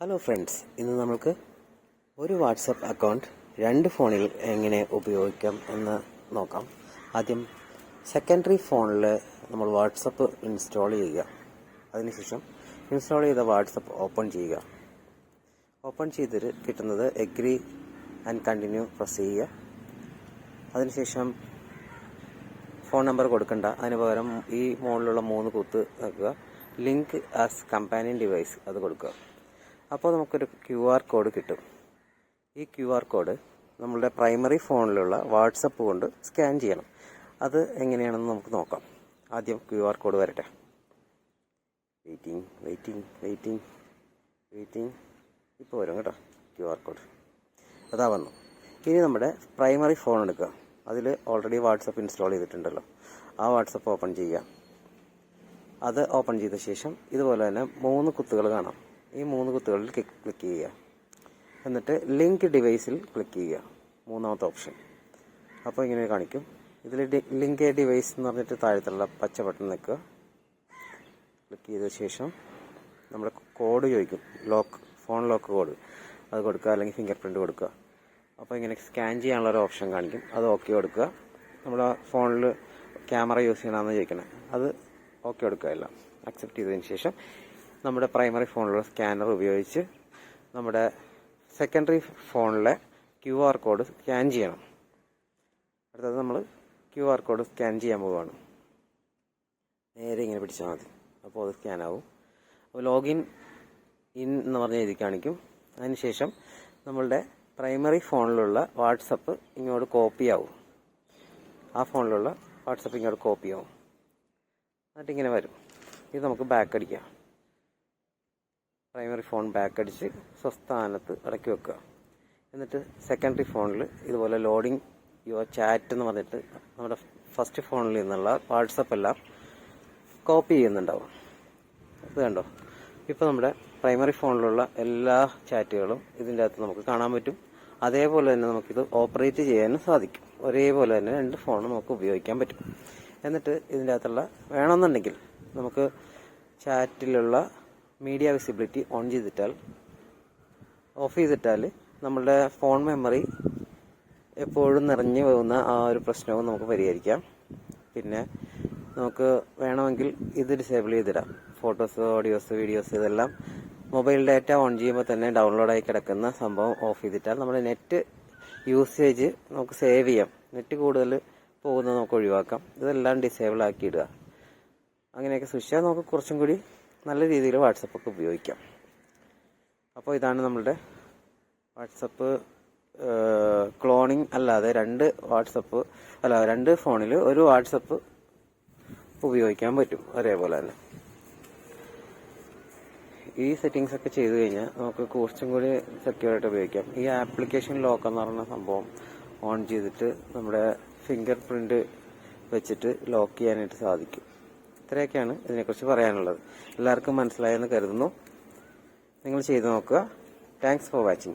Hello friends ഇന്ന് നമുക്ക് ഒരു വാട്സപ്പ് അക്കൗണ്ട് രണ്ട് ഫോണിൽ എങ്ങനെ ഉപയോഗിക്കാം എന്ന് നോക്കാം. ആദ്യം സെക്കൻഡറി ഫോണിൽ നമ്മൾ വാട്സപ്പ് ഇൻസ്റ്റാൾ ചെയ്യുക. അതിനുശേഷം ഇൻസ്റ്റാൾ ചെയ്ത വാട്സപ്പ് ഓപ്പൺ ചെയ്യുക. ഓപ്പൺ ചെയ്തിട്ട് കിട്ടുന്നത് എഗ്രി ആൻഡ് കണ്ടിന്യൂ പ്രസ് ചെയ്യുക. അതിനുശേഷം ഫോൺ നമ്പർ കൊടുക്കണ്ട. അതിന് പകരം ഈ മുകളിലുള്ള മൂന്ന് കുത്ത് വെക്കുക. ലിങ്ക് ആസ് കമ്പാനിയൻ ഡിവൈസ് അത് കൊടുക്കുക. അപ്പോൾ നമുക്കൊരു ക്യു ആർ കോഡ് കിട്ടും. ഈ ക്യു ആർ കോഡ് നമ്മളുടെ പ്രൈമറി ഫോണിലുള്ള വാട്സപ്പ് കൊണ്ട് സ്കാൻ ചെയ്യണം. അത് എങ്ങനെയാണെന്ന് നമുക്ക് നോക്കാം. ആദ്യം ക്യു ആർ കോഡ് വരട്ടെ. വെയിറ്റിംഗ് വെയിറ്റിംഗ് വെയിറ്റിംഗ് വെയിറ്റിംഗ് ഇപ്പോൾ വരും കേട്ടോ ക്യു ആർ കോഡ് അതാ വന്നു. ഇനി നമ്മുടെ പ്രൈമറി ഫോൺ എടുക്കുക. അതിൽ ഓൾറെഡി വാട്സപ്പ് ഇൻസ്റ്റാൾ ചെയ്തിട്ടുണ്ടല്ലോ. ആ വാട്സപ്പ് ഓപ്പൺ ചെയ്യുക. അത് ഓപ്പൺ ചെയ്ത ശേഷം ഇതുപോലെ തന്നെ മൂന്ന് കുത്തുകൾ കാണാം. ഈ മൂന്ന് കുത്തുകളിൽ ക്ലിക്ക് ചെയ്യുക. എന്നിട്ട് ലിങ്ക് ഡിവൈസിൽ ക്ലിക്ക് ചെയ്യുക. മൂന്നാമത്തെ ഓപ്ഷൻ അപ്പോൾ ഇങ്ങനെ കാണിക്കും. ഇതിൽ ലിങ്ക് എ ഡിവൈസ് എന്ന് പറഞ്ഞിട്ട് താഴത്തുള്ള പച്ച ബട്ടൺ നിൽക്കുക. ക്ലിക്ക് ചെയ്ത ശേഷം നമ്മുടെ കോഡ് ചോദിക്കും. ലോക്ക് ഫോൺ ലോക്ക് കോഡ് അത് കൊടുക്കുക അല്ലെങ്കിൽ ഫിംഗർ പ്രിന്റ് കൊടുക്കുക. അപ്പോൾ ഇങ്ങനെ സ്കാൻ ചെയ്യാനുള്ള ഒരു ഓപ്ഷൻ കാണിക്കും. അത് ഓക്കെ കൊടുക്കുക. നമ്മുടെ ഫോണിൽ ക്യാമറ യൂസ് ചെയ്യണമെന്ന് ചോദിക്കണേ. അത് ഓക്കെ കൊടുക്കുക എല്ലാം. അക്സെപ്റ്റ് ചെയ്തതിന് ശേഷം നമ്മുടെ പ്രൈമറി ഫോണിലുള്ള സ്കാനർ ഉപയോഗിച്ച് നമ്മുടെ സെക്കൻഡറി ഫോണിലെ ക്യു ആർ കോഡ് സ്കാൻ ചെയ്യണം. അടുത്തത് നമ്മൾ ക്യു ആർ കോഡ് സ്കാൻ ചെയ്യാൻ പോവുകയാണ് നേരെ ഇങ്ങനെ പിടിച്ചാൽ മതി. അപ്പോൾ അത് സ്കാൻ ആവും. അപ്പോൾ ലോഗിൻ ഇൻ എന്ന് പറഞ്ഞ രീതി കാണിക്കും. അതിനുശേഷം നമ്മളുടെ പ്രൈമറി ഫോണിലുള്ള വാട്സപ്പ് ഇങ്ങോട്ട് കോപ്പി ആവും. ആ ഫോണിലുള്ള വാട്സപ്പ് ഇങ്ങോട്ട് കോപ്പി ആവും. എന്നിട്ടിങ്ങനെ വരും. ഇത് നമുക്ക് ബാക്ക് അടിക്കാം. പ്രൈമറി ഫോൺ ബാക്ക് അടിച്ച് സ്വസ്ഥാനത്ത് ഇടയ്ക്ക് വെക്കുക. എന്നിട്ട് സെക്കൻഡറി ഫോണിൽ ഇതുപോലെ ലോഡിംഗ് യുവർ ചാറ്റ് എന്ന് പറഞ്ഞിട്ട് നമ്മുടെ ഫസ്റ്റ് ഫോണിൽ നിന്നുള്ള വാട്സപ്പ് എല്ലാം കോപ്പി ചെയ്യുന്നുണ്ടാവും. ഇത് കണ്ടോ? ഇപ്പോൾ നമ്മുടെ പ്രൈമറി ഫോണിലുള്ള എല്ലാ ചാറ്റുകളും ഇതിന്റെ അകത്ത് നമുക്ക് കാണാൻ പറ്റും. അതേപോലെ തന്നെ നമുക്കിത് ഓപ്പറേറ്റ് ചെയ്യാനും സാധിക്കും. ഒരേപോലെ തന്നെ രണ്ട് ഫോണും നമുക്ക് ഉപയോഗിക്കാൻ പറ്റും. എന്നിട്ട് ഇതിന്റെ അകത്തുള്ള വേണമെന്നുണ്ടെങ്കിൽ നമുക്ക് ചാറ്റിലുള്ള മീഡിയ വിസിബിലിറ്റി ഓൺ ചെയ്തിട്ടാൽ ഓഫ് ചെയ്തിട്ടാൽ നമ്മളുടെ ഫോൺ മെമ്മറി എപ്പോഴും നിറഞ്ഞു പോകുന്ന ആ ഒരു പ്രശ്നവും നമുക്ക് പരിഹരിക്കാം. പിന്നെ നമുക്ക് വേണമെങ്കിൽ ഇത് ഡിസേബിൾ ചെയ്തിടാം. ഫോട്ടോസ് ഓഡിയോസ് വീഡിയോസ് ഇതെല്ലാം മൊബൈൽ ഡാറ്റ ഓൺ ചെയ്യുമ്പോൾ തന്നെ ഡൗൺലോഡായി കിടക്കുന്ന സംഭവം ഓഫ് ചെയ്തിട്ടാൽ നമ്മുടെ നെറ്റ് യൂസേജ് നമുക്ക് സേവ് ചെയ്യാം. നെറ്റ് കൂടുതൽ പോകുന്നത് നമുക്ക് ഒഴിവാക്കാം. ഇതെല്ലാം ഡിസേബിൾ ആക്കി ഇടുക. അങ്ങനെയൊക്കെ സൂക്ഷിച്ചാൽ നമുക്ക് കുറച്ചും കൂടി നല്ല രീതിയിൽ വാട്സപ്പൊക്കെ ഉപയോഗിക്കാം. അപ്പോൾ ഇതാണ് നമ്മളുടെ വാട്സപ്പ് ക്ലോണിങ് അല്ലാതെ രണ്ട് വാട്സപ്പ് അല്ല രണ്ട് ഫോണിൽ ഒരു വാട്സപ്പ് ഉപയോഗിക്കാൻ പറ്റും ഒരേപോലെ തന്നെ. ഈ സെറ്റിങ്സ് ഒക്കെ ചെയ്തു കഴിഞ്ഞാൽ നമുക്ക് കുറച്ചും കൂടി സെക്യൂർ ആയിട്ട് ഉപയോഗിക്കാം. ഈ ആപ്ലിക്കേഷൻ ലോക്ക് എന്ന് പറയുന്ന സംഭവം ഓൺ ചെയ്തിട്ട് നമ്മുടെ ഫിംഗർ പ്രിന്റ് വെച്ചിട്ട് ലോക്ക് ചെയ്യാനായിട്ട് സാധിക്കും. ഇത്രയൊക്കെയാണ് ഇതിനെക്കുറിച്ച് പറയാനുള്ളത്. എല്ലാവർക്കും മനസ്സിലായെന്ന് കരുതുന്നു. നിങ്ങൾ ചെയ്തു നോക്കുക. Thanks for watching